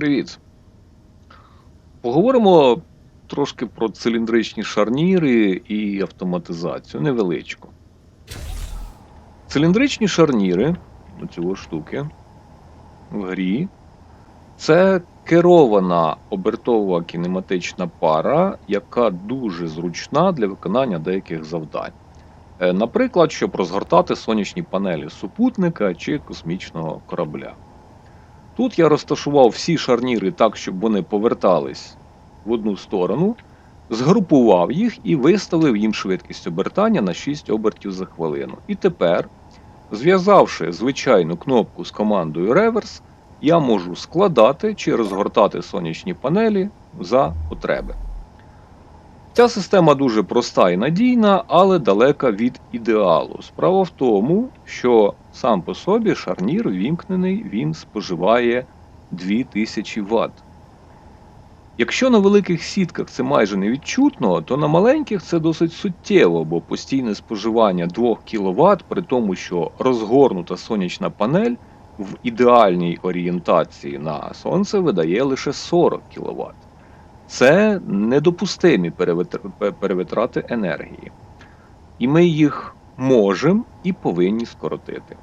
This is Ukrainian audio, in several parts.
Привіт. Поговоримо трошки про циліндричні шарніри і автоматизацію. Невеличку. Циліндричні шарніри, оці штуки, в грі. Це керована обертова кінематична пара, яка дуже зручна для виконання деяких завдань. Е, Наприклад, щоб розгортати сонячні панелі супутника чи космічного корабля. Тут я розташував всі шарніри так, щоб вони повертались в одну сторону, згрупував їх і виставив їм швидкість обертання на 6 обертів за хвилину. І тепер, зв'язавши звичайну кнопку з командою реверс, я можу складати чи розгортати сонячні панелі за потреби. Ця система дуже проста і надійна, але далека від ідеалу. Справа в тому, що сам по собі шарнір вімкнений, він споживає 2000 Вт. Якщо на великих сітках це майже невідчутно, то на маленьких це досить суттєво, бо постійне споживання 2 кВт, при тому, що розгорнута сонячна панель в ідеальній орієнтації на сонце видає лише 40 кВт. Це недопустимі перевитрати енергії. І ми їх можемо і повинні скоротити.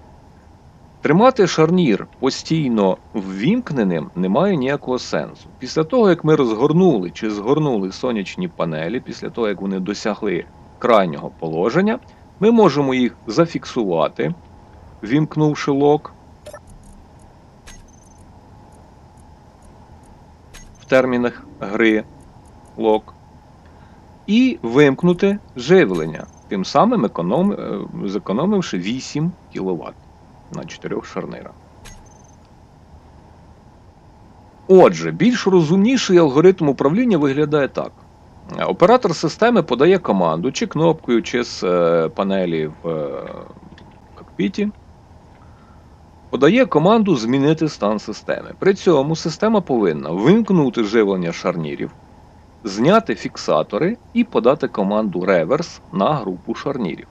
Тримати шарнір постійно ввімкненим немає ніякого сенсу. Після того, як ми розгорнули чи згорнули сонячні панелі, після того, як вони досягли крайнього положення, ми можемо їх зафіксувати, вімкнувши лок термінах гри лок, і вимкнути живлення, тим самим економ... е, зекономивши 8 кВт на 4 шарнирах. Отже, більш розумніший алгоритм управління виглядає так. Оператор системи подає команду чи кнопкою, чи з е, панелі в е, кокпіті. Подає команду змінити стан системи. При цьому система повинна вимкнути живлення шарнірів, зняти фіксатори і подати команду реверс на групу шарнірів.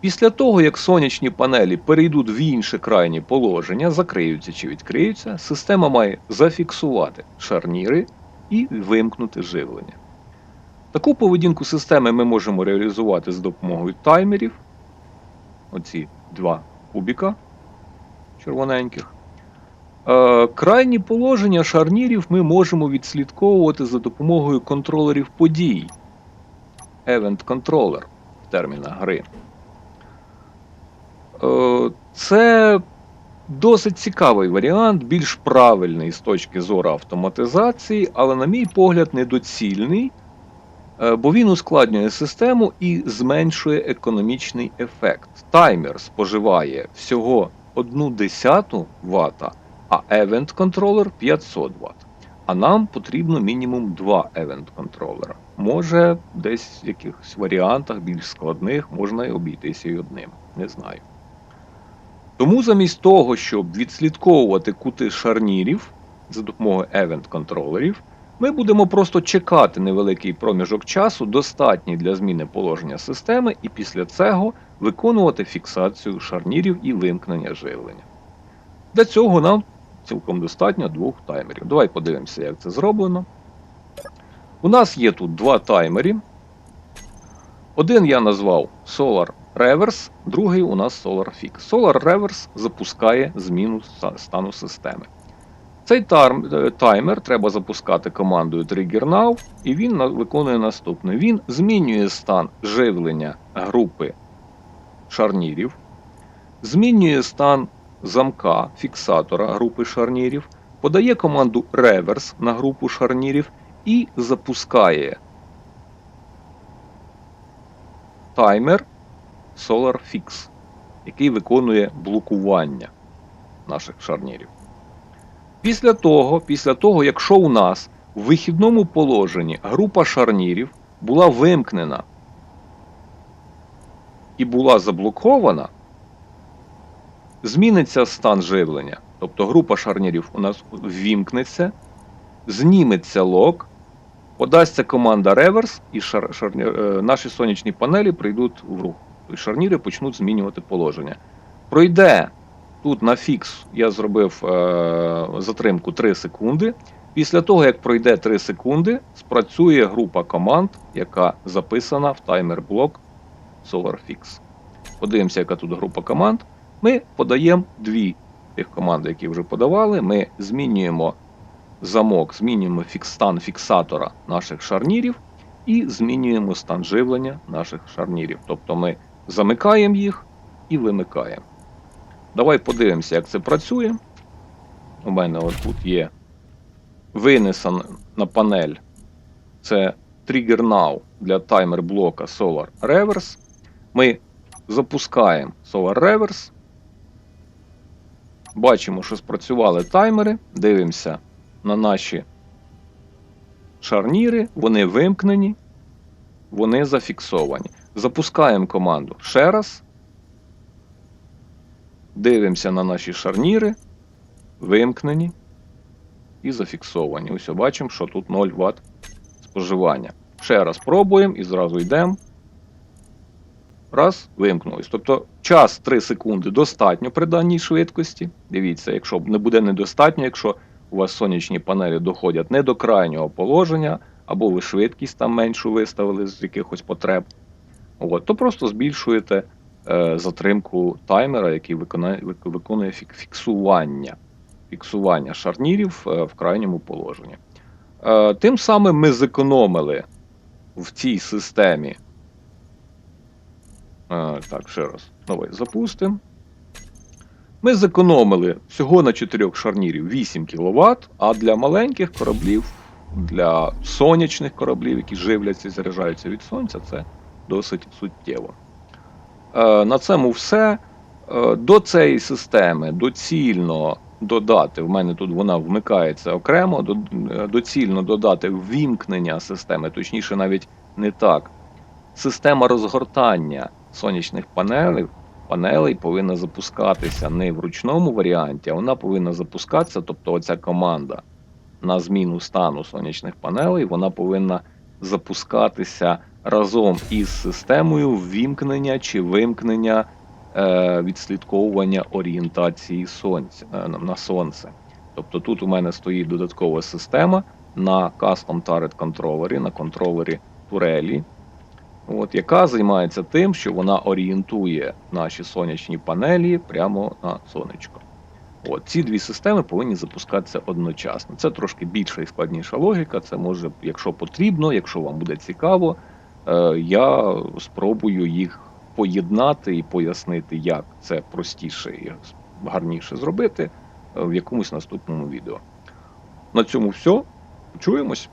Після того, як сонячні панелі перейдуть в інше крайнє положення, закриються чи відкриються, система має зафіксувати шарніри і вимкнути живлення. Таку поведінку системи ми можемо реалізувати з допомогою таймерів. Оці два кубіка червоненьких. Е, Крайні положення шарнірів ми можемо відслідковувати за допомогою контролерів подій. Event Controller в гри. Е, Це досить цікавий варіант, більш правильний з точки зору автоматизації, але, на мій погляд, недоцільний, е, бо він ускладнює систему і зменшує економічний ефект. Таймер споживає всього 1 десяту Вт, а Event контролер 500 Вт. А нам потрібно мінімум 2 Event контролера. Може, десь в якихось варіантах більш складних можна і обійтися і одним. Не знаю. Тому замість того, щоб відслідковувати кути шарнірів за допомогою event контролерів, ми будемо просто чекати невеликий проміжок часу, достатній для зміни положення системи, і після цього виконувати фіксацію шарнірів і вимкнення живлення. Для цього нам цілком достатньо двох таймерів. Давай подивимося, як це зроблено. У нас є тут два таймери. Один я назвав Solar Reverse, другий у нас Solar Fix. Solar Reverse запускає зміну стану системи. Цей таймер треба запускати командою Trigger Now, і він виконує наступне: він змінює стан живлення групи шарнірів, змінює стан замка фіксатора групи шарнірів, подає команду Reverse на групу шарнірів і запускає таймер Solar Fix, який виконує блокування наших шарнірів. Після того, після того, якщо у нас в вихідному положенні група шарнірів була вимкнена і була заблокована, зміниться стан живлення. Тобто група шарнірів у нас ввімкнеться, зніметься лок, подасться команда реверс, і шар, шарнір, е, наші сонячні панелі прийдуть в рух. Тобто шарніри почнуть змінювати положення. Пройде Тут на фікс я зробив е, затримку 3 секунди. Після того, як пройде 3 секунди, спрацює група команд, яка записана в таймер-блок SolarFix. Подивимося, яка тут група команд. Ми подаємо дві тих команд, які вже подавали. Ми змінюємо замок, змінюємо стан фіксатора наших шарнірів і змінюємо стан живлення наших шарнірів. Тобто ми замикаємо їх і вимикаємо. Давай подивимося, як це працює. У мене от тут є винесена на панель. Це Trigger Now для таймер блока Solar Reverse. Ми запускаємо Solar Reverse. Бачимо, що спрацювали таймери. Дивимося на наші шарніри. Вони вимкнені, вони зафіксовані. Запускаємо команду ще раз. Дивимося на наші шарніри, вимкнені і зафіксовані. Ось бачимо, що тут 0 Вт споживання. Ще раз пробуємо і зразу йдемо. Раз, вимкнулось. Тобто час 3 секунди достатньо при даній швидкості. Дивіться, якщо не буде недостатньо, якщо у вас сонячні панелі доходять не до крайнього положення, або ви швидкість там меншу виставили з якихось потреб, от, то просто збільшуєте затримку таймера, який виконає, виконує фіксування, фіксування шарнірів е, в крайньому положенні. Е, тим самим ми зекономили в цій системі. Е, так, ще раз. Давай запустимо. Ми зекономили всього на 4 шарнірів 8 кВт, а для маленьких кораблів, для сонячних кораблів, які живляться і заряджаються від сонця, це досить суттєво. Е, На цьому все. Е, До цієї системи доцільно додати, в мене тут вона вмикається окремо, е, доцільно додати ввімкнення системи, точніше, навіть не так. Система розгортання сонячних панелей, панелей повинна запускатися не в ручному варіанті, а вона повинна запускатися, тобто оця команда на зміну стану сонячних панелей, вона повинна запускатися разом із системою ввімкнення чи вимкнення е, відслідковування орієнтації сонця е, на сонце. Тобто тут у мене стоїть додаткова система на Custom Turret контролері, на контролері турелі, от, яка займається тим, що вона орієнтує наші сонячні панелі прямо на сонечко. От, ці дві системи повинні запускатися одночасно. Це трошки більша і складніша логіка. Це може, якщо потрібно, якщо вам буде цікаво, я спробую їх поєднати і пояснити, як це простіше і гарніше зробити е, в якомусь наступному відео. На цьому все. Почуємось.